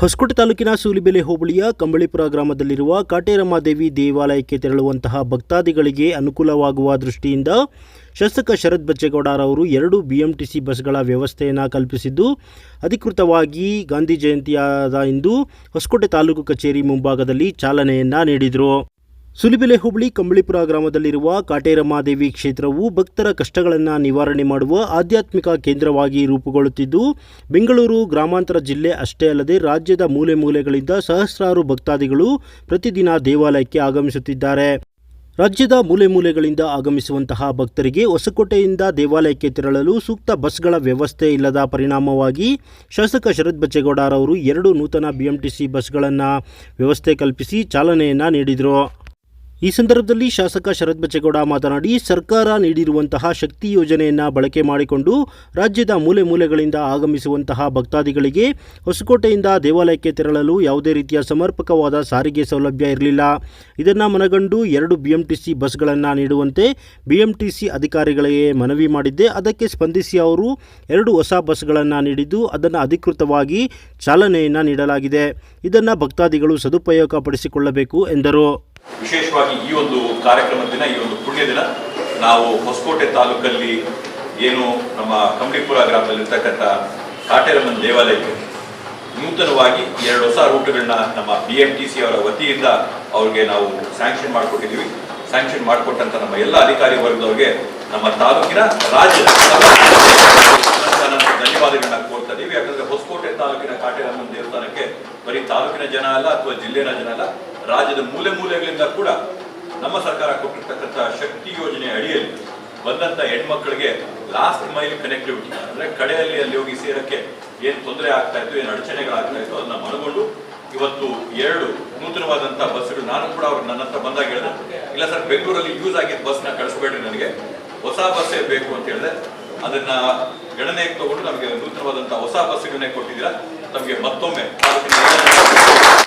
ಹೊಸಕೋಟೆ ತಾಲೂಕಿನ ಸೂಲಿಬೆಲೆ ಹೋಬಳಿಯ ಕಂಬಳಿಪುರ ಗ್ರಾಮದಲ್ಲಿರುವ ಕಾಟೇರಮ್ಮ ದೇವಿ ದೇವಾಲಯಕ್ಕೆ ತೆರಳುವಂತಹ ಭಕ್ತಾದಿಗಳಿಗೆ ಅನುಕೂಲವಾಗುವ ದೃಷ್ಟಿಯಿಂದ ಶಾಸಕ ಶರತ್ ಬಚ್ಚೇಗೌಡರವರು ಎರಡು ಬಿಎಂಟಿಸಿ ಬಸ್ಗಳ ವ್ಯವಸ್ಥೆಯನ್ನು ಕಲ್ಪಿಸಿದ್ದು, ಅಧಿಕೃತವಾಗಿ ಗಾಂಧಿ ಜಯಂತಿಯಾದ ಇಂದು ಹೊಸಕೋಟೆ ತಾಲೂಕು ಕಚೇರಿ ಮುಂಭಾಗದಲ್ಲಿ ಚಾಲನೆಯನ್ನ ನೀಡಿದರು. ಸುಲಿಬೆಲೆ ಹೋಬಳಿ ಕಂಬಳಿಪುರ ಗ್ರಾಮದಲ್ಲಿರುವ ಕಾಟೇರಮ್ಮ ದೇವಿ ಕ್ಷೇತ್ರವು ಭಕ್ತರ ಕಷ್ಟಗಳನ್ನು ನಿವಾರಣೆ ಮಾಡುವ ಆಧ್ಯಾತ್ಮಿಕ ಕೇಂದ್ರವಾಗಿ ರೂಪುಗೊಳ್ಳುತ್ತಿದ್ದು, ಬೆಂಗಳೂರು ಗ್ರಾಮಾಂತರ ಜಿಲ್ಲೆ ಅಷ್ಟೇ ಅಲ್ಲದೆ ರಾಜ್ಯದ ಮೂಲೆ ಮೂಲೆಗಳಿಂದ ಸಹಸ್ರಾರು ಭಕ್ತಾದಿಗಳು ಪ್ರತಿದಿನ ದೇವಾಲಯಕ್ಕೆ ಆಗಮಿಸುತ್ತಿದ್ದಾರೆ. ರಾಜ್ಯದ ಮೂಲೆ ಮೂಲೆಗಳಿಂದ ಆಗಮಿಸುವಂತಹ ಭಕ್ತರಿಗೆ ಹೊಸಕೋಟೆಯಿಂದ ದೇವಾಲಯಕ್ಕೆ ತೆರಳಲು ಸೂಕ್ತ ಬಸ್ಗಳ ವ್ಯವಸ್ಥೆ ಇಲ್ಲದ ಪರಿಣಾಮವಾಗಿ ಶಾಸಕ ಶರತ್ ಬಚ್ಚೇಗೌಡರವರು ಎರಡು ನೂತನ ಬಿಎಂಟಿಸಿ ಬಸ್ಗಳನ್ನು ವ್ಯವಸ್ಥೆ ಕಲ್ಪಿಸಿ ಚಾಲನೆಯನ್ನು ನೀಡಿದರು. ಈ ಸಂದರ್ಭದಲ್ಲಿ ಶಾಸಕ ಶರತ್ ಬಚ್ಚೇಗೌಡ ಮಾತನಾಡಿ ಸರ್ಕಾರ ನೀಡಿರುವಂತಹ ಶಕ್ತಿ ಯೋಜನೆಯನ್ನು ಬಳಕೆ ಮಾಡಿಕೊಂಡು ರಾಜ್ಯದ ಮೂಲೆ ಮೂಲೆಗಳಿಂದ ಆಗಮಿಸುವಂತಹ ಭಕ್ತಾದಿಗಳಿಗೆ ಹೊಸಕೋಟೆಯಿಂದ ದೇವಾಲಯಕ್ಕೆ ತೆರಳಲು ಯಾವುದೇ ರೀತಿಯ ಸಮರ್ಪಕವಾದ ಸಾರಿಗೆ ಸೌಲಭ್ಯ ಇರಲಿಲ್ಲ. ಇದನ್ನು ಮನಗಂಡು ಎರಡು ಬಿಎಂಟಿಸಿ ಬಸ್ಗಳನ್ನು ನೀಡುವಂತೆ ಬಿಎಂಟಿಸಿ ಅಧಿಕಾರಿಗಳಿಗೆ ಮನವಿ ಮಾಡಿದ್ದೆ. ಅದಕ್ಕೆ ಸ್ಪಂದಿಸಿ ಅವರು ಎರಡು ಹೊಸ ಬಸ್ಗಳನ್ನು ನೀಡಿದ್ದು ಅದನ್ನು ಅಧಿಕೃತವಾಗಿ ಚಾಲನೆಯನ್ನು ನೀಡಲಾಗಿದೆ. ಇದನ್ನು ಭಕ್ತಾದಿಗಳು ಸದುಪಯೋಗ ಪಡಿಸಿಕೊಳ್ಳಬೇಕು ಎಂದರು. ವಿಶೇಷವಾಗಿ ಈ ಒಂದು ಕಾರ್ಯಕ್ರಮದ ದಿನ, ಈ ಒಂದು ಪುಣ್ಯ ದಿನ, ನಾವು ಹೊಸಕೋಟೆ ತಾಲೂಕಲ್ಲಿ ಏನು ನಮ್ಮ ಕಂಬಳಿಪುರ ಗ್ರಾಮದಲ್ಲಿರ್ತಕ್ಕಂಥ ಕಾಟೇರಮ್ಮನ ದೇವಾಲಯಕ್ಕೆ ನೂತನವಾಗಿ ಎರಡು ಹೊಸ ರೂಟ್ಗಳನ್ನ ನಮ್ಮ ಬಿ ಎಂ ಟಿ ಸಿ ಅವರ ವತಿಯಿಂದ ಅವ್ರಿಗೆ ನಾವು ಸ್ಯಾಂಕ್ಷನ್ ಮಾಡಿಕೊಟ್ಟಿದ್ದೀವಿ. ಸ್ಯಾಂಕ್ಷನ್ ಮಾಡಿಕೊಟ್ಟಂಥ ನಮ್ಮ ಎಲ್ಲ ಅಧಿಕಾರಿ ವರ್ಗದವ್ರಿಗೆ ನಮ್ಮ ತಾಲೂಕಿನ ರಾಜ್ಯದ ನಾನು ಧನ್ಯವಾದಗಳನ್ನ ಕೋರ್ತಾ ಇದ್ದೀವಿ. ಯಾಕಂದ್ರೆ ಹೊಸಕೋಟೆ ತಾಲೂಕಿನ ಕಾಟೇರಮ್ಮನ ದೇವಸ್ಥಾನಕ್ಕೆ ಬರೀ ತಾಲೂಕಿನ ಜನ ಅಲ್ಲ, ಅಥವಾ ಜಿಲ್ಲೆಯ ಜನ ಅಲ್ಲ ರಾಜ್ಯದ ಮೂಲೆ ಮೂಲೆಗಳಿಂದ ಕೂಡ ನಮ್ಮ ಸರ್ಕಾರ ಕೊಟ್ಟಿರ್ತಕ್ಕಂಥ ಶಕ್ತಿ ಯೋಜನೆ ಅಡಿಯಲ್ಲಿ ಬಂದಂತ ಹೆಣ್ಮಕ್ಳಿಗೆ ಲಾಸ್ಟ್ ಮೈಲ್ ಕನೆಕ್ಟಿವಿಟಿ ಅಂದ್ರೆ ಕಡೆಯಲ್ಲಿ ಅಲ್ಲಿ ಹೋಗಿ ಸೇರಕ್ಕೆ ಏನು ತೊಂದರೆ ಆಗ್ತಾ ಇತ್ತು, ಏನು ಅಡಚಣೆಗಳಾಗ್ತಾ ಇತ್ತು ಅದನ್ನ ಮನಗೊಂಡು ಇವತ್ತು ಎರಡು ನೂತನವಾದಂತ ಬಸ್ಗಳು, ನಾನು ಕೂಡ ಅವ್ರು ನನ್ನ ಹತ್ರ ಬಂದಾಗ ಹೇಳಿದೆ ಇಲ್ಲ ಸರ್, ಬೆಂಗಳೂರಲ್ಲಿ ಯೂಸ್ ಆಗಿದ್ದ ಬಸ್ನ ಕಳಿಸ್ಬೇಡ್ರಿ ನನಗೆ, ಹೊಸ ಬಸ್ಸೇ ಬೇಕು ಅಂತ ಹೇಳಿದೆ. ಅದನ್ನ ಗಣನೆಗೆ ತಗೊಂಡು ನಮಗೆ ನೂತನವಾದಂತಹ ಹೊಸ ಬಸ್ಗಳನ್ನೇ ಕೊಟ್ಟಿದ್ದೀರಾ. ನಮಗೆ ಮತ್ತೊಮ್ಮೆ